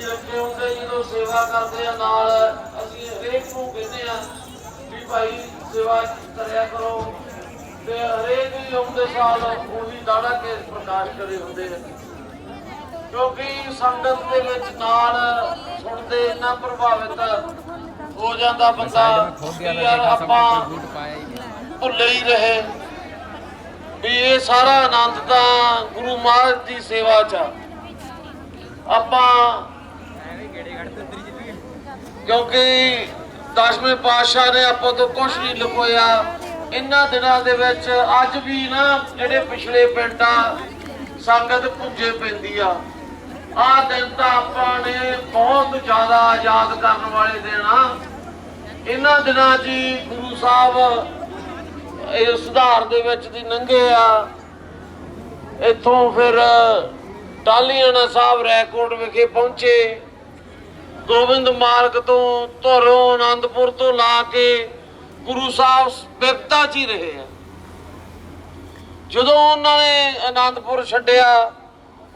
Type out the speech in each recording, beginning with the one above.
ਭਾਈ ਰੱਖੇ ਹੁੰਦੇ ਜਦੋਂ ਸੇਵਾ ਕਰਦੇ ਆ ਨਾਲ ਅਸੀਂ ਹਰੇਕ ਨੂੰ ਕਹਿੰਦੇ ਆ ਵੀ ਭਾਈ ਸੇਵਾ ਕਰਿਆ ਕਰੋ। ਤੇ ਹਰੇਕ ਹੀ ਆਉਂਦੇ ਸਾਲ ਉਹੀ ਦਾੜਾ ਕੇ ਪ੍ਰਕਾਸ਼ ਕਰੇ ਹੁੰਦੇ ਆ। ਕਿਉਂਕਿ ਸੰਗਤ ਦੇ ਵਿੱਚ ਨਾਲ ਸੁਣਦੇ ਇੰਨਾ ਪ੍ਰਭਾਵਿਤ ਹੋ ਜਾਂਦਾ ਬੰਦਾ ਯਾਰ ਆਪਾਂ ਭੁੱਲੇ ਹੀ ਰਹੇ। ਵੀ ਇਹ ਸਾਰਾ ਆਨੰਦ ਤਾਂ ਗੁਰੂ ਮਹਾਰਾਜ ਦੀ ਸੇਵਾ ਚ। ਆਪਾਂ ਕਿਉਂਕਿ ਦਸਵੇਂ ਪਾਤਸ਼ਾਹ ਨੇ ਆਪੋ ਤੋਂ ਕੁਝ ਨਹੀਂ ਲੁਕੋਇਆ ਇਹਨਾਂ ਦਿਨਾਂ ਦੇ ਵਿੱਚ ਅੱਜ ਵੀ ਨਾ ਜਿਹੜੇ ਪਿਛਲੇ ਪਿੰਡਾਂ ਸੰਗਤ ਪੁੱਜੇ ਪੈਂਦੀ ਆ। ਆਹ ਦਿਨ ਤਾਂ ਆਪਾਂ ਨੇ ਬਹੁਤ ਜ਼ਿਆਦਾ ਯਾਦ ਕਰਨ ਵਾਲੇ ਦਿਨ ਆ। ਇਹਨਾਂ ਦਿਨਾਂ 'ਚ ਗੁਰੂ ਸਾਹਿਬ ਇਹ ਸੁਧਾਰ ਦੇ ਵਿੱਚ ਦੀ ਲੰਘੇ ਆ। ਇੱਥੋਂ ਫਿਰ ਟਾਲੀਆਣਾ ਸਾਹਿਬ ਰੈਕੋਰਡ ਵਿਖੇ ਪਹੁੰਚੇ। ਗੋਬਿੰਦ ਮਾਰਗ ਤੋਂ ਧਰੋਂ ਆਨੰਦਪੁਰ ਤੋਂ ਲਾ ਕੇ ਗੁਰੂ ਸਾਹਿਬ ਬਿਰਤਾ 'ਚ ਹੀ ਰਹੇ ਆ। ਜਦੋਂ ਉਹਨਾਂ ਨੇ ਆਨੰਦਪੁਰ ਛੱਡਿਆ,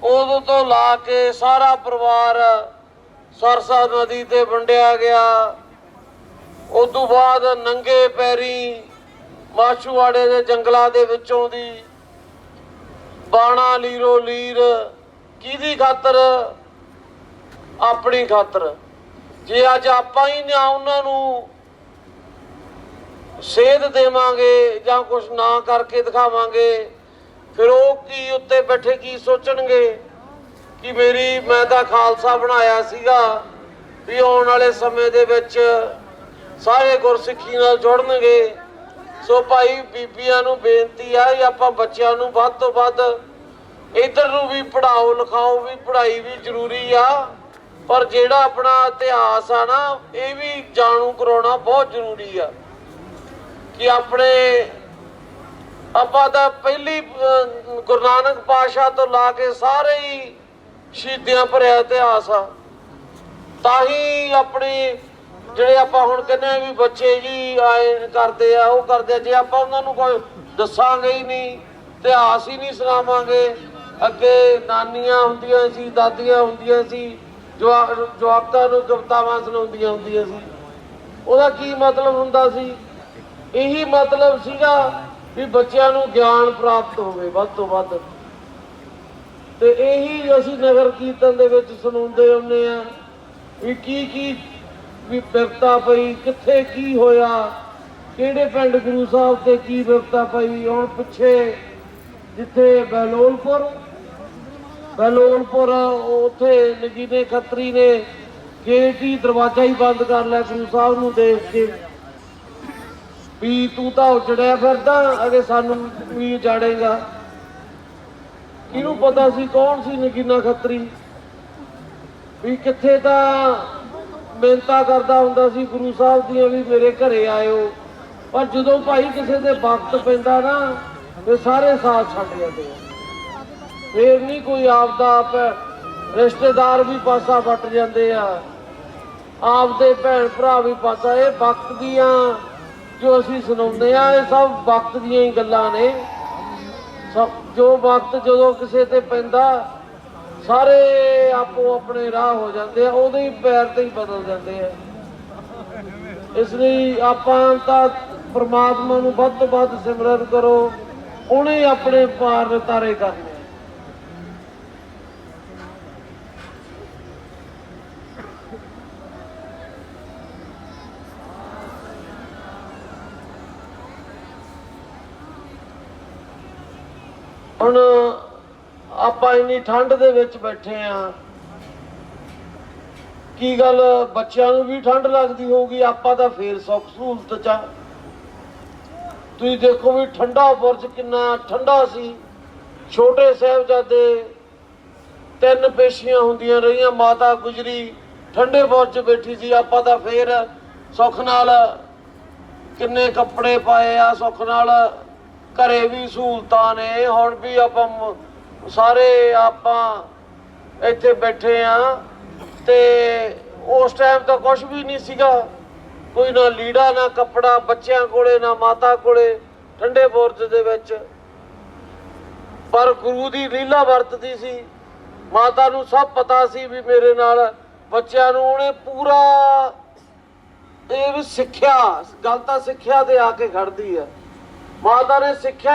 ਉਦੋਂ ਤੋਂ ਲਾ ਕੇ ਸਾਰਾ ਪਰਿਵਾਰ ਸਰਸਾ ਨਦੀ ਤੇ ਵੰਡਿਆ ਗਿਆ। ਉਸ ਤੋਂ ਬਾਅਦ ਨੰਗੇ ਪੈਰੀ ਮਾਛੂਵਾੜੇ ਦੇ ਜੰਗਲਾਂ ਦੇ ਵਿੱਚੋਂ ਦੀ ਬਾਣਾ ਲੀਰੋ ਲੀਰ, ਕਿਹਦੀ ਖਾਤਰ ਆਪਣੀ ਖਾਤਰ। ਜੇ ਅੱਜ ਆਪਾਂ ਹੀ ਨਾ ਉਹਨਾਂ ਨੂੰ ਸੇਧ ਦੇਵਾਂਗੇ ਜਾਂ ਕੁਝ ਨਾ ਕਰਕੇ ਦਿਖਾਵਾਂਗੇ, ਫਿਰ ਉਹ ਕੀ ਉੱਤੇ ਬੈਠੇ ਕੀ ਸੋਚਣਗੇ ਕਿ ਮੇਰੀ ਮੈਂ ਤਾਂ ਖਾਲਸਾ ਬਣਾਇਆ ਸੀਗਾ ਵੀ ਆਉਣ ਵਾਲੇ ਸਮੇਂ ਦੇ ਵਿੱਚ ਸਾਰੇ ਗੁਰਸਿੱਖੀ ਨਾਲ ਜੁੜਨਗੇ। ਸੋ ਭਾਈ ਬੀਬੀਆਂ ਨੂੰ ਬੇਨਤੀ ਆ ਕਿ ਆਪਾਂ ਬੱਚਿਆਂ ਨੂੰ ਵੱਧ ਤੋਂ ਵੱਧ ਇਧਰ ਨੂੰ ਵੀ ਪੜਾਓ ਲਿਖਾਓ ਵੀ ਪੜ੍ਹਾਈ ਵੀ ਜ਼ਰੂਰੀ ਆ। ਪਰ ਜਿਹੜਾ ਆਪਣਾ ਇਤਿਹਾਸ ਆ ਨਾ, ਇਹ ਵੀ ਜਾਣੂ ਕਰਾਉਣਾ ਬਹੁਤ ਜ਼ਰੂਰੀ ਆ ਕਿ ਆਪਣੇ ਆਪਾਂ ਤਾਂ ਪਹਿਲੀ ਗੁਰੂ ਨਾਨਕ ਪਾਤਸ਼ਾਹ ਤੋਂ ਲਾ ਕੇ ਸਾਰੇ ਹੀ ਸ਼ਹੀਦੀਆਂ ਭਰਿਆ ਇਤਿਹਾਸ ਆ। ਤਾਂ ਹੀ ਆਪਣੀ ਜਿਹੜੇ ਆਪਾਂ ਹੁਣ ਕਹਿੰਦੇ ਆ ਵੀ ਬੱਚੇ ਜੀ ਆਏ ਕਰਦੇ ਆ, ਉਹ ਕਰਦੇ ਆ, ਜੇ ਆਪਾਂ ਉਹਨਾਂ ਨੂੰ ਕੋਈ ਦੱਸਾਂਗੇ ਹੀ ਨਹੀਂ, ਇਤਿਹਾਸ ਹੀ ਨਹੀਂ ਸੁਣਾਵਾਂਗੇ। ਅੱਗੇ ਨਾਨੀਆਂ ਹੁੰਦੀਆਂ ਸੀ, ਦਾਦੀਆਂ ਹੁੰਦੀਆਂ ਸੀ ਜਵਾ- ਜਵਾਕਾਂ ਨੂੰ ਕਵਿਤਾਵਾਂ ਸੁਣਾਉਂਦੀਆਂ ਹੁੰਦੀਆਂ ਸੀ। ਉਹਦਾ ਕੀ ਮਤਲਬ ਹੁੰਦਾ ਸੀ? ਇਹੀ ਮਤਲਬ ਸੀਗਾ ਵੀ ਬੱਚਿਆਂ ਨੂੰ ਗਿਆਨ ਪ੍ਰਾਪਤ ਹੋਵੇ ਵੱਧ ਤੋਂ ਵੱਧ। ਤੇ ਇਹੀ ਅਸੀਂ ਨਗਰ ਕੀਰਤਨ ਦੇ ਵਿੱਚ ਸੁਣਾਉਂਦੇ ਹੁੰਦੇ ਆ ਵੀ ਕੀ ਕੀ ਵੀ ਬਿਪਤਾ ਪਈ, ਕਿੱਥੇ ਕੀ ਹੋਇਆ, ਕਿਹੜੇ ਪਿੰਡ ਗੁਰੂ ਸਾਹਿਬ ਤੇ ਕੀ ਬਿਪਤਾ ਪਈ, ਹੁਣ ਪਿੱਛੇ ਜਿੱਥੇ ਬਹਿਲੋਲਪੁਰ ਬਹਿਲੋਲਪੁਰ ਉੱਥੇ ਨਗੀਨੇ ਖੱਤਰੀ ਨੇ ਗੇਟ ਦਰਵਾਜ਼ਾ ਹੀ ਬੰਦ ਕਰ ਲਿਆ ਗੁਰੂ ਸਾਹਿਬ ਨੂੰ ਦੇਖ ਕੇ। ਵੀ ਤੂੰ ਤਾਂ ਉਜੜਿਆ ਫਿਰਦਾ ਅਗੇ ਸਾਨੂੰ ਵੀ ਉਜਾੜੇਗਾ। ਇਹਨੂੰ ਪਤਾ ਸੀ ਕੌਣ ਸੀ ਨਗੀਨਾ ਖੱਤਰੀ? ਵੀ ਕਿੱਥੇ ਤਾਂ ਮਿਹਨਤਾਂ ਕਰਦਾ ਹੁੰਦਾ ਸੀ ਗੁਰੂ ਸਾਹਿਬ ਦੀਆਂ ਵੀ ਮੇਰੇ ਘਰੇ ਆਇਓ। ਪਰ ਜਦੋਂ ਭਾਈ ਕਿਸੇ ਦੇ ਵਕਤ ਪੈਂਦਾ ਨਾ, ਤੇ ਸਾਰੇ ਸਾਥ ਛੱਡ ਜਾਂਦੇ ਆ। ਫੇਰ ਨਹੀਂ ਕੋਈ ਆਪਦਾ ਆਪ ਰਿਸ਼ਤੇਦਾਰ ਵੀ ਪਾਸਾ ਵੱਟ ਜਾਂਦੇ ਆ। ਆਪਦੇ ਭੈਣ ਭਰਾ ਵੀ ਪਾਸਾ। ਇਹ ਵਕਤ ਦੀਆਂ ਜੋ ਅਸੀਂ ਸੁਣਾਉਂਦੇ ਆ, ਇਹ ਸਭ ਵਕਤ ਦੀਆਂ ਹੀ ਗੱਲਾਂ ਨੇ। ਸਭ, ਜੋ ਵਕਤ ਜਦੋਂ ਕਿਸੇ ਤੇ ਪੈਂਦਾ, ਸਾਰੇ ਆਪੋ ਆਪਣੇ ਰਾਹ ਹੋ ਜਾਂਦੇ ਆ ਉਹਦੇ ਹੀ ਪੈਰ ਤੇ ਹੀ ਬਦਲ ਜਾਂਦੇ ਆ। ਇਸ ਲਈ ਆਪਾਂ ਤਾਂ ਪਰਮਾਤਮਾ ਨੂੰ ਵੱਧ ਤੋਂ ਵੱਧ ਸਿਮਰਨ ਕਰੋ, ਉਹਨੇ ਆਪਣੇ ਪਾਰ ਤਾਰੇ ਕਰਨੇ ਹੁਣ ਆਪਾਂ ਇੰਨੀ ਠੰਡ ਦੇ ਵਿੱਚ ਬੈਠੇ ਆ। ਕੀ ਗੱਲ ਬੱਚਿਆਂ ਨੂੰ ਵੀ ਠੰਡ ਲੱਗਦੀ ਹੋਊਗੀ? ਆਪਾਂ ਤਾਂ ਫੇਰ ਸੁੱਖ ਸਹੂਲਤ ਚ ਤੁਸੀਂ ਦੇਖੋ ਵੀ ਠੰਡਾ ਬੁਰਜ ਕਿੰਨਾ ਠੰਡਾ ਸੀ। ਛੋਟੇ ਸਾਹਿਬਜ਼ਾਦੇ ਤਿੰਨ ਪੇਸ਼ੀਆਂ ਹੁੰਦੀਆਂ ਰਹੀਆਂ, ਮਾਤਾ ਗੁਜਰੀ ਠੰਡੇ ਬੁਰਜ ਬੈਠੀ ਸੀ। ਆਪਾਂ ਤਾਂ ਫੇਰ ਸੁੱਖ ਨਾਲ ਕਿੰਨੇ ਕੱਪੜੇ ਪਾਏ ਆ, ਸੁੱਖ ਨਾਲ ਘਰੇ ਵੀ ਸਹੂਲਤਾਂ ਨੇ, ਹੁਣ ਵੀ ਆਪਾਂ ਸਾਰੇ ਆਪਾਂ ਇੱਥੇ ਬੈਠੇ ਆ ਤੇ ਉਸ ਟਾਈਮ ਤਾਂ ਕੁਝ ਵੀ ਨਹੀਂ ਸੀਗਾ। ਕੋਈ ਨਾ ਲੀੜਾ, ਨਾ ਕੱਪੜਾ, ਬੱਚਿਆਂ ਕੋਲੇ, ਨਾ ਮਾਤਾ ਕੋਲੇ, ਠੰਡੇ ਬੋਰਜ ਦੇ ਵਿੱਚ। ਪਰ ਗੁਰੂ ਦੀ ਲੀਲਾ ਵਰਤਦੀ ਸੀ। ਮਾਤਾ ਨੂੰ ਸਭ ਪਤਾ ਸੀ ਵੀ ਮੇਰੇ ਨਾਲ ਬੱਚਿਆਂ ਨੂੰ ਉਹਨੇ ਪੂਰਾ ਇਹ ਵੀ ਸਿੱਖਿਆ, ਗੱਲ ਤਾਂ ਸਿੱਖਿਆ ਤੇ ਆ ਕੇ ਖੜਦੀ ਹੈ। ਮਾਤਾ ਨੇ ਸਿੱਖਿਆ